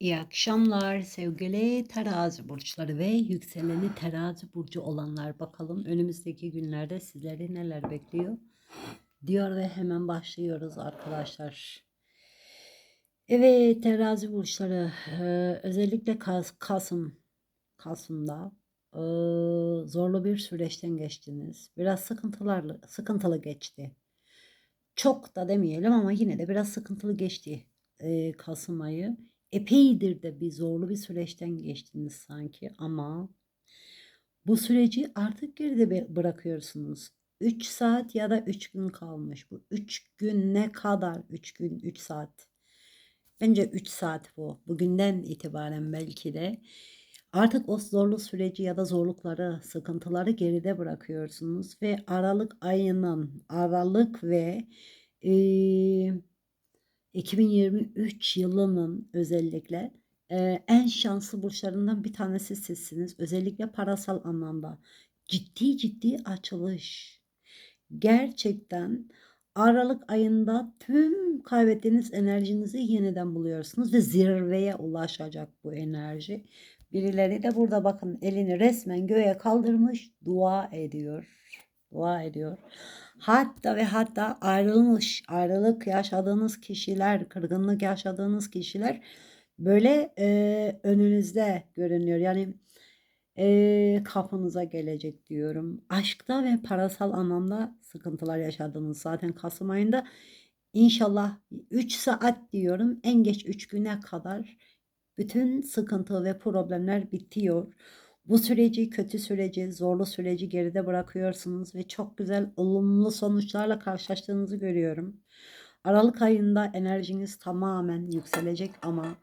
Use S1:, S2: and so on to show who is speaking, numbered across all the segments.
S1: İyi akşamlar sevgili terazi burçları ve yükseleni terazi burcu olanlar bakalım önümüzdeki günlerde sizleri neler bekliyor diyor ve hemen başlıyoruz arkadaşlar. Evet terazi burçları eee, özellikle Kas- Kasım Kasım'da eee, zorlu bir süreçten geçtiniz. Biraz sıkıntılarlı sıkıntılı geçti. Çok da demeyelim ama yine de biraz sıkıntılı geçti eee, Kasım ayı. Epeydir de bir zorlu bir süreçten geçtiniz sanki ama bu süreci artık geride bırakıyorsunuz. 3 saat ya da 3 gün kalmış. Bu 3 gün ne kadar? 3 gün 3 saat. Bence 3 saat bu. Bugünden itibaren belki de artık o zorlu süreci ya da zorlukları, sıkıntıları geride bırakıyorsunuz ve Aralık ayının Aralık ve eee 2023 yılının özellikle eee, en şanslı burçlarından bir tanesi sizsiniz. Özellikle parasal anlamda ciddi ciddi açılış. Gerçekten Aralık ayında tüm kaybettiğiniz enerjinizi yeniden buluyorsunuz ve zirveye ulaşacak bu enerji. Birileri de burada bakın elini resmen göğe kaldırmış dua ediyor. Dua ediyor. Hatta ve hatta ayrılmış, ayrılık yaşadığınız kişiler, kırgınlık yaşadığınız kişiler böyle e, önünüzde görünüyor. Yani e, kapınıza gelecek diyorum. Aşkta ve parasal anlamda sıkıntılar yaşadınız. Zaten Kasım ayında inşallah 3 saat diyorum en geç 3 güne kadar bütün sıkıntı ve problemler bitiyor. Bu süreci, kötü süreci, zorlu süreci geride bırakıyorsunuz ve çok güzel olumlu sonuçlarla karşılaştığınızı görüyorum. Aralık ayında enerjiniz tamamen yükselecek ama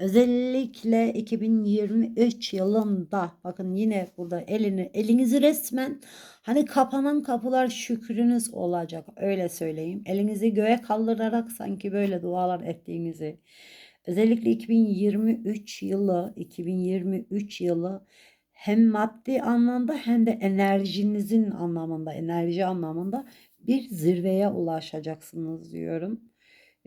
S1: özellikle 2023 yılında bakın yine burada elini elinizi resmen hani kapanan kapılar şükrünüz olacak öyle söyleyeyim. Elinizi göğe kaldırarak sanki böyle dualar ettiğinizi özellikle 2023 yılı 2023 yılı hem maddi anlamda hem de enerjinizin anlamında, enerji anlamında bir zirveye ulaşacaksınız diyorum.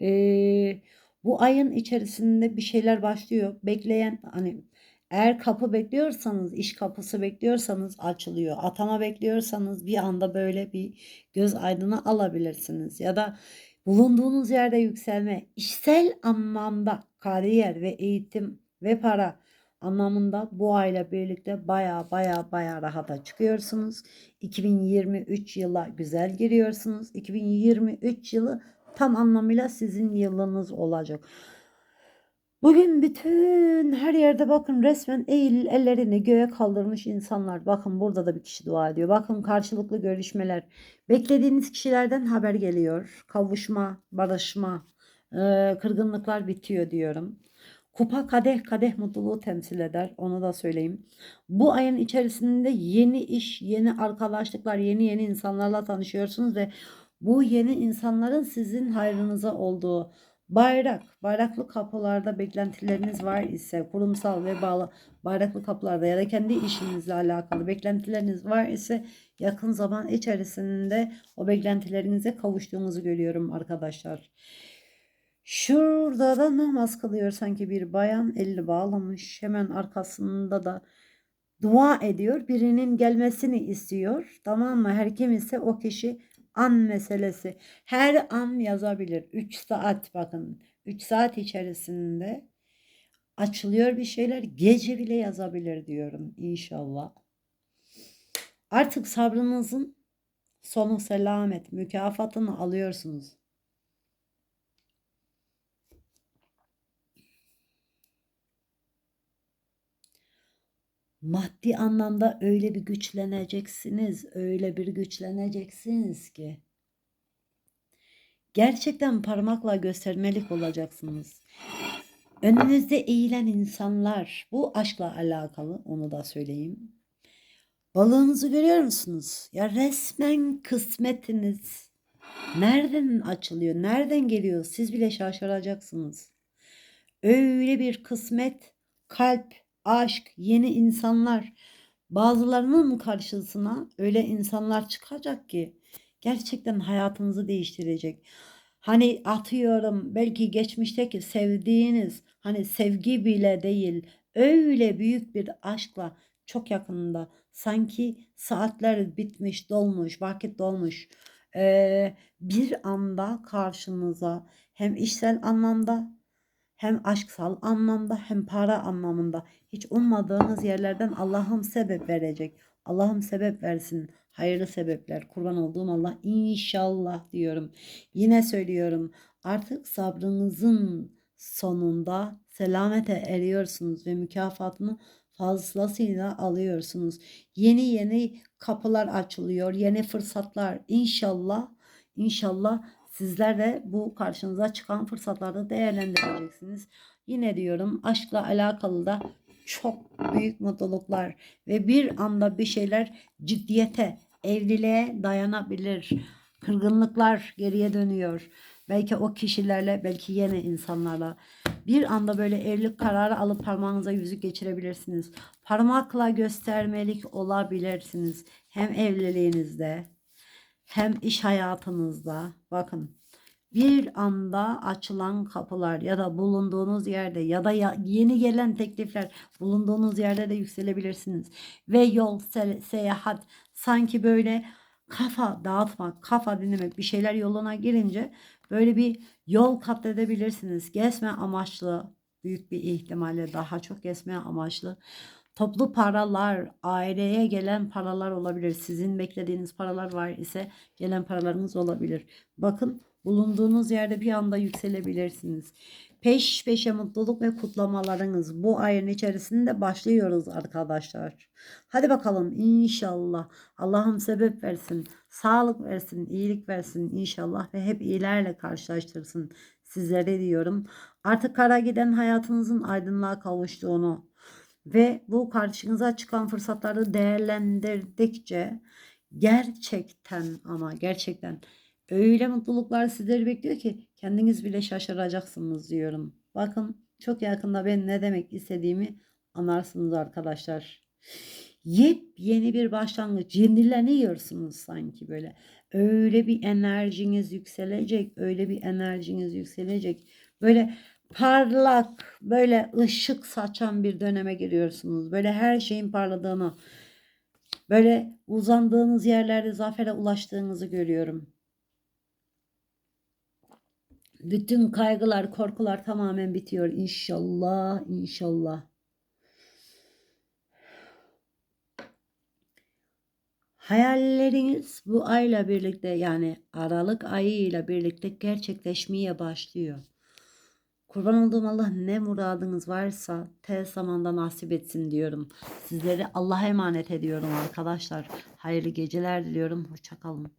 S1: Ee, bu ayın içerisinde bir şeyler başlıyor. Bekleyen hani eğer kapı bekliyorsanız, iş kapısı bekliyorsanız açılıyor. Atama bekliyorsanız bir anda böyle bir göz aydını alabilirsiniz. Ya da bulunduğunuz yerde yükselme, işsel anlamda kariyer ve eğitim ve para anlamında bu ayla birlikte baya baya baya rahata çıkıyorsunuz. 2023 yıla güzel giriyorsunuz. 2023 yılı tam anlamıyla sizin yılınız olacak. Bugün bütün her yerde bakın resmen eğil ellerini göğe kaldırmış insanlar. Bakın burada da bir kişi dua ediyor. Bakın karşılıklı görüşmeler. Beklediğiniz kişilerden haber geliyor. Kavuşma, barışma, kırgınlıklar bitiyor diyorum. Kupa kadeh kadeh mutluluğu temsil eder. Onu da söyleyeyim. Bu ayın içerisinde yeni iş, yeni arkadaşlıklar, yeni yeni insanlarla tanışıyorsunuz ve bu yeni insanların sizin hayrınıza olduğu bayrak, bayraklı kapılarda beklentileriniz var ise kurumsal ve bağlı bayraklı kapılarda ya da kendi işinizle alakalı beklentileriniz var ise yakın zaman içerisinde o beklentilerinize kavuştuğunuzu görüyorum arkadaşlar. Şurada da namaz kılıyor sanki bir bayan elini bağlamış. Hemen arkasında da dua ediyor. Birinin gelmesini istiyor. Tamam mı? Her kim ise o kişi an meselesi. Her an yazabilir. 3 saat bakın. 3 saat içerisinde açılıyor bir şeyler. Gece bile yazabilir diyorum inşallah. Artık sabrınızın sonu selamet. Mükafatını alıyorsunuz. Maddi anlamda öyle bir güçleneceksiniz, öyle bir güçleneceksiniz ki. Gerçekten parmakla göstermelik olacaksınız. Önünüzde eğilen insanlar, bu aşkla alakalı onu da söyleyeyim. Balığınızı görüyor musunuz? Ya resmen kısmetiniz nereden açılıyor, nereden geliyor siz bile şaşıracaksınız. Öyle bir kısmet, kalp, aşk, yeni insanlar. Bazılarının karşısına öyle insanlar çıkacak ki gerçekten hayatınızı değiştirecek. Hani atıyorum belki geçmişteki sevdiğiniz, Hani sevgi bile değil. Öyle büyük bir aşkla çok yakınında. Sanki saatler bitmiş, dolmuş, vakit dolmuş. Ee, bir anda karşınıza hem işsel anlamda hem aşksal anlamda hem para anlamında hiç ummadığınız yerlerden Allah'ım sebep verecek. Allah'ım sebep versin. Hayırlı sebepler. Kurban olduğum Allah inşallah diyorum. Yine söylüyorum. Artık sabrınızın sonunda selamete eriyorsunuz ve mükafatını fazlasıyla alıyorsunuz. Yeni yeni kapılar açılıyor, yeni fırsatlar. İnşallah, inşallah sizler de bu karşınıza çıkan fırsatları değerlendireceksiniz. Yine diyorum aşkla alakalı da çok büyük mutluluklar ve bir anda bir şeyler ciddiyete, evliliğe dayanabilir. Kırgınlıklar geriye dönüyor. Belki o kişilerle, belki yeni insanlarla bir anda böyle evlilik kararı alıp parmağınıza yüzük geçirebilirsiniz. Parmakla göstermelik olabilirsiniz. Hem evliliğinizde hem iş hayatınızda. Bakın bir anda açılan kapılar ya da bulunduğunuz yerde ya da yeni gelen teklifler bulunduğunuz yerde de yükselebilirsiniz. Ve yol, se- seyahat sanki böyle kafa dağıtmak, kafa dinlemek bir şeyler yoluna girince böyle bir yol kat edebilirsiniz. Gezme amaçlı büyük bir ihtimalle daha çok gezme amaçlı. Toplu paralar, aileye gelen paralar olabilir. Sizin beklediğiniz paralar var ise gelen paralarınız olabilir. Bakın bulunduğunuz yerde bir anda yükselebilirsiniz. Peş peşe mutluluk ve kutlamalarınız bu ayın içerisinde başlıyoruz arkadaşlar. Hadi bakalım inşallah Allah'ım sebep versin, sağlık versin, iyilik versin inşallah ve hep iyilerle karşılaştırsın sizlere diyorum. Artık kara giden hayatınızın aydınlığa kavuştuğunu ve bu karşınıza çıkan fırsatları değerlendirdikçe gerçekten ama gerçekten öyle mutluluklar sizleri bekliyor ki kendiniz bile şaşıracaksınız diyorum. Bakın çok yakında ben ne demek istediğimi anlarsınız arkadaşlar. Yepyeni bir başlangıç. Yenileniyorsunuz sanki böyle. Öyle bir enerjiniz yükselecek. Öyle bir enerjiniz yükselecek. Böyle parlak, böyle ışık saçan bir döneme giriyorsunuz. Böyle her şeyin parladığını, böyle uzandığınız yerlerde zafere ulaştığınızı görüyorum. Bütün kaygılar, korkular tamamen bitiyor inşallah, inşallah. Hayalleriniz bu ayla birlikte yani Aralık ayıyla birlikte gerçekleşmeye başlıyor. Kurban olduğum Allah ne muradınız varsa tez zamanda nasip etsin diyorum. Sizleri Allah'a emanet ediyorum arkadaşlar. Hayırlı geceler diliyorum. Hoşçakalın.